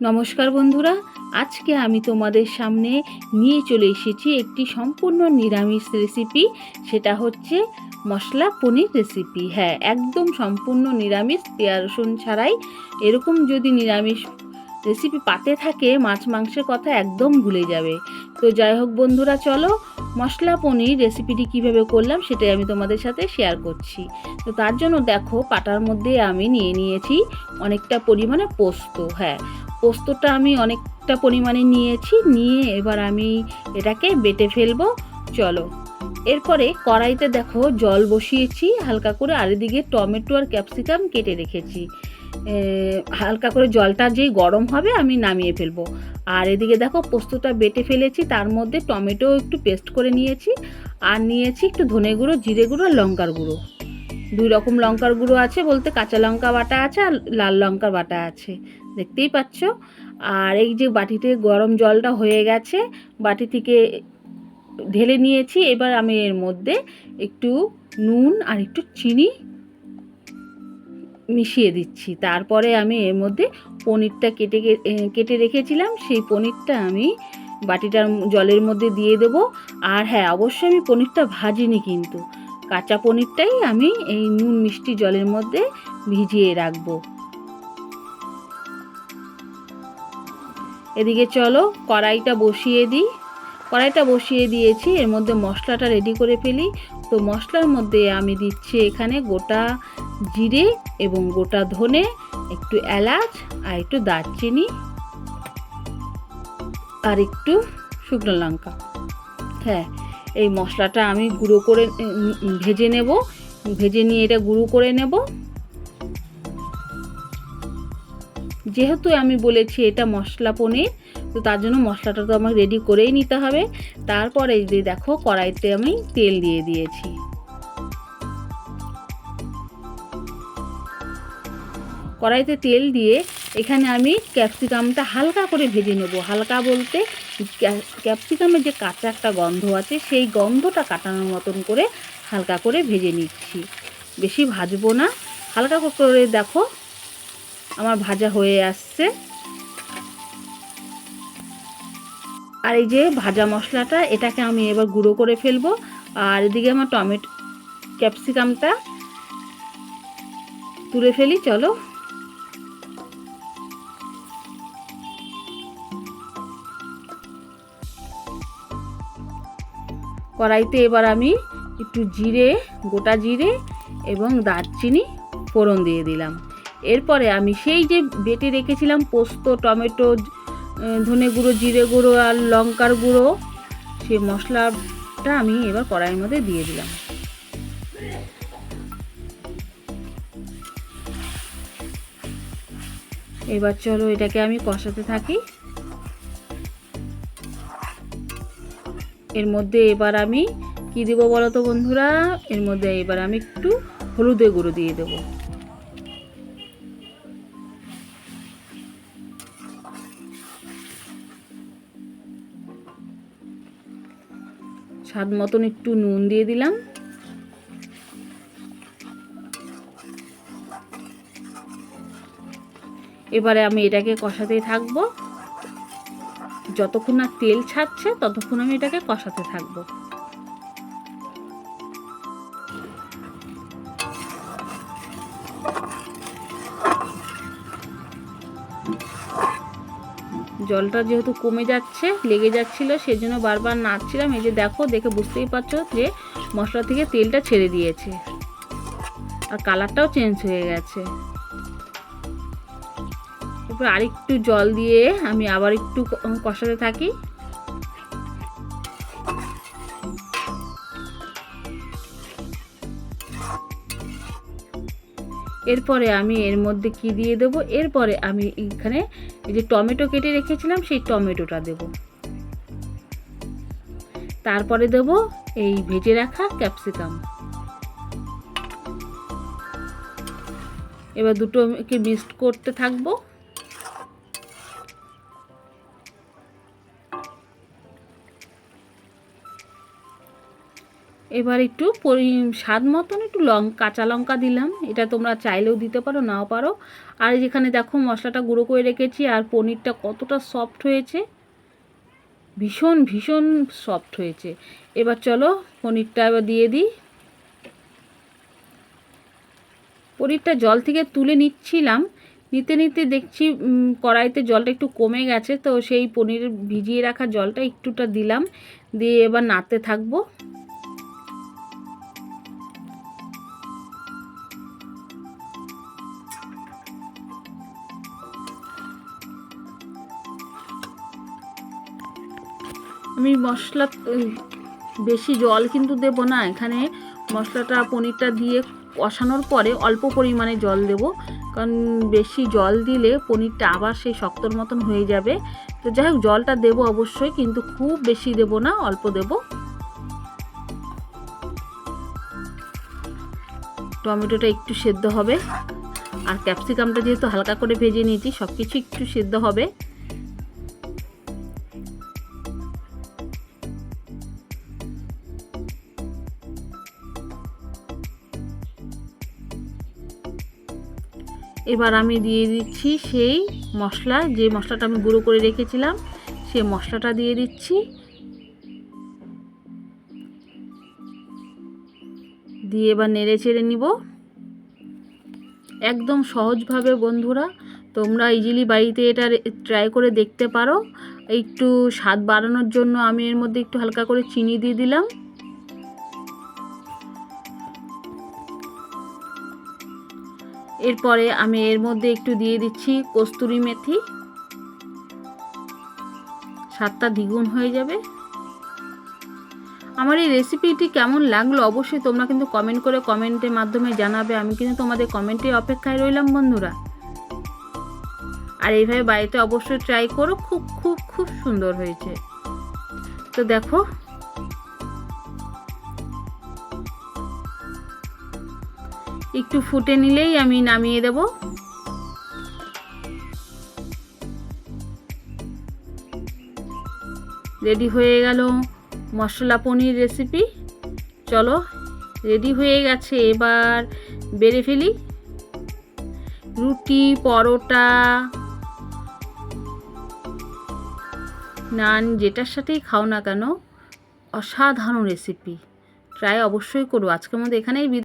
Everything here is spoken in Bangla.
নমস্কার বন্ধুরা, আজকে আমি তোমাদের সামনে নিয়ে চলে এসেছি একটি সম্পূর্ণ নিরামিষ রেসিপি সেটা হচ্ছে মশলা পনির রেসিপি হ্যাঁ একদম সম্পূর্ণ নিরামিষ, পেঁয়াজ, রসুন ছাড়াই। এরকম যদি নিরামিষ রেসিপি পাতে থাকে, মাছ মাংসের কথা একদম ভুলে যাবে। তো যাই হোক বন্ধুরা, চলো মশলা পনির রেসিপিটি কীভাবে করলাম, সেটাই আমি তোমাদের সাথে শেয়ার করছি। তো তার জন্য দেখো, পাটার মধ্যে আমি নিয়ে নিয়েছি অনেকটা পরিমাণে পোস্ত। হ্যাঁ পোস্তটা আমি অনেকটা পরিমাণে নিয়েছি, নিয়ে এবার আমি এটাকে বেটে ফেলব। চলো। এরপরে কড়াইতে দেখো জল বসিয়েছি, হালকা করে আর এদিকে টমেটো আর ক্যাপসিকাম কেটে রেখেছি। হালকা করে জলটা যেই গরম হবে আমি নামিয়ে ফেলব। আর এদিকে দেখো পোস্তটা বেটে ফেলেছি, তার মধ্যে টমেটো একটু পেস্ট করে নিয়েছি। আর নিয়েছি একটু ধনে গুঁড়ো, জিরে গুঁড়ো লঙ্কার গুঁড়ো। দুই রকম লঙ্কার গুঁড়ো আছে বলতে কাঁচা লঙ্কা বাটা আছে আর লাল লঙ্কা বাটা আছে, দেখতেই পাচ্ছ? আর এই যে বাটিতে গরম জলটা হয়ে গেছে, বাটি থেকে ঢেলে নিয়েছি, এবার আমি এর মধ্যে একটু নুন আর একটু চিনি মিশিয়ে দিচ্ছি। তারপরে আমি এর মধ্যে পনিরটা কেটে কেটে রেখেছিলাম, সেই পনিরটা আমি বাটিটার জলের মধ্যে দিয়ে দেব। আর হ্যাঁ অবশ্যই আমি পনিরটা ভাজিনি কিন্তু। কাঁচা পনিরটাই আমি এই নুন মিষ্টি জলের মধ্যে ভিজিয়ে রাখব। এদিকে চলো, কড়াইটা বসিয়ে দিই। কড়াইটা বসিয়ে দিয়েছি, এর মধ্যে মশলাটা রেডি করে ফেলি। তো মশলার মধ্যে আমি দিচ্ছি এখানে গোটা জিরে এবং গোটা ধনে, একটু এলাচ আর একটু দারচিনি আর একটু শুকনো লঙ্কা। হ্যাঁ এই মশলাটা আমি গুঁড়ো করে ভেজে নেব। ভেজে নিয়ে এটা গুঁড়ো করে নেব। যেহেতু আমি বলেছি এটা মশলা পনির, তো তার জন্য মশলাটা তো আমাকে রেডি করেই নিতে হবে। তারপরে যে দেখো, কড়াইতে আমি তেল দিয়ে দিয়েছি। কড়াইতে তেল দিয়ে এখানে আমি ক্যাপসিকামটা হালকা করে ভেজে নেব। হালকা বলতে ক্যাপসিকামের যে কাঁচা একটা গন্ধ আছে, সেই গন্ধটা কাটানোর মতন করে হালকা করে ভেজে নিচ্ছি। বেশি ভাজবো না। হালকা করে দেখো, আমার ভাজা হয়ে আসছে। আর এই যে ভাজা মশলাটা, এটাকে আমি এবার গুঁড়ো করে ফেলব। আর এদিকে আমার টমেটো, ক্যাপসিকামটা তুলে ফেলি, চলো। কড়াইতে এবার আমি একটু জিরে, গোটা জিরে এবং দারচিনি ফোড়ন দিয়ে দিলাম। এরপরে আমি সেই যে বেটে রেখেছিলাম পোস্ত, টমেটো ধনে গুঁড়ো, জিরে গুঁড়ো আর লঙ্কার গুঁড়ো, সে মশলাটা আমি এবার কড়াইয়ের মধ্যে দিয়ে দিলাম। এবার চলো এটাকে আমি কষাতে থাকি। এর মধ্যে এবার আমি কি দেবো বলো তো বন্ধুরা? এর মধ্যে এবার আমি একটু হলুদে গুঁড়ো দিয়ে দেবো। স্বাদ মতন একটু নুন দিয়ে দিলাম। এবারে আমি এটাকে কষাতেই থাকব। যতক্ষণ না তেল ছাড়ছে, ততক্ষণ আমি এটাকে কষাতে থাকব। জলটা যেহেতু কমে যাচ্ছে, লেগে যাচ্ছিল, সেজন্য বারবার নাড়ছিলাম। এই যে দেখো, দেখে বুঝতেই পারছ যে মশলা থেকে তেলটা ছেড়ে দিয়েছে। আর কালারটাও চেঞ্জ হয়ে গেছে। এরপর আরেকটু জল দিয়ে আমি আবার একটু কষাতে থাকি। এরপরে আমি এর মধ্যে কি দিয়ে দেবো? এরপরে আমি এখানে যে টমেটো কেটে রেখেছিলাম, সেই টমেটোটা দেব। তারপরে দেব এই ভেজে রাখা ক্যাপসিকাম। এবার দুটোকে মিক্সড করতে থাকব। এবার একটু স্বাদ মতন একটু লং কাঁচা লঙ্কা দিলাম। এটা তোমরা চাইলেও দিতে পারো, নাও পারো। আর যেখানে দেখো মশলাটা গুঁড়ো করে রেখেছি আর পনিরটা কতটা সফট হয়েছে। ভীষণ ভীষণ সফট হয়েছে। এবার চলো পনিরটা এবার দিয়ে দিই। পনিরটা জল থেকে তুলে নিচ্ছিলাম। নিতে নিতে দেখছি কড়াইতে জলটা একটু কমে গেছে, তো সেই পনির ভিজিয়ে রাখা জলটা একটুটা দিলাম। দিয়ে এবার নাড়তে থাকব। আমি মশলা বেশি জল কিন্তু দেব না। এখানে মশলাটা পনিরটা দিয়ে কষানোর পরে অল্প পরিমাণে জল দেব। কারণ বেশি জল দিলে পনিরটা আবার সেই শক্তর মতন হয়ে যাবে। তো যাই হোক, জলটা দেবো অবশ্যই, কিন্তু খুব বেশি দেব না, অল্প দেব। টমেটোটা একটু সেদ্ধ হবে। আর ক্যাপসিকামটা যেহেতু হালকা করে ভেজে নিয়েছি সব কিছু একটু সেদ্ধ হবে। এবার আমি দিয়ে দিচ্ছি সেই মশলা, যে মশলাটা আমি গুঁড়ো করে রেখেছিলাম সেই মশলাটা দিয়ে দিচ্ছি। দিয়ে এবার নেড়ে চেড়ে নিব। একদম সহজভাবে বন্ধুরা, তোমরা ইজিলি বাড়িতে এটা ট্রাই করে দেখতে পারো। একটু স্বাদ বাড়ানোর জন্য আমি এর মধ্যে একটু হালকা করে চিনি দিয়ে দিলাম। এরপরে আমি এর মধ্যে একটু দিয়ে দিচ্ছি কস্তুরি মেথি। স্বাদটা দ্বিগুণ হয়ে যাবে। আমার এই রেসিপিটি কেমন লাগল অবশ্যই তোমরা কিন্তু কমেন্ট করে কমেন্টের মাধ্যমে জানাবে। আমি কিন্তু তোমাদের কমেন্টের অপেক্ষায় রইলাম বন্ধুরা। আর এইভাবে বাড়িতে অবশ্যই ট্রাই করো, খুব খুব খুব সুন্দর হয়েছে। তো দেখো একটু ফুটে নিলেই আমি নামিয়ে দেব। রেডি হয়ে গেল মশলা পনির রেসিপি চলো, রেডি হয়ে গেছে। এবার বেড়ে ফেলি। রুটি, পরোটা, নান, যেটার সাথেই খাও না কেন, অসাধারণ রেসিপি ট্রাই অবশ্যই করো। আজকের মধ্যে এখানেই।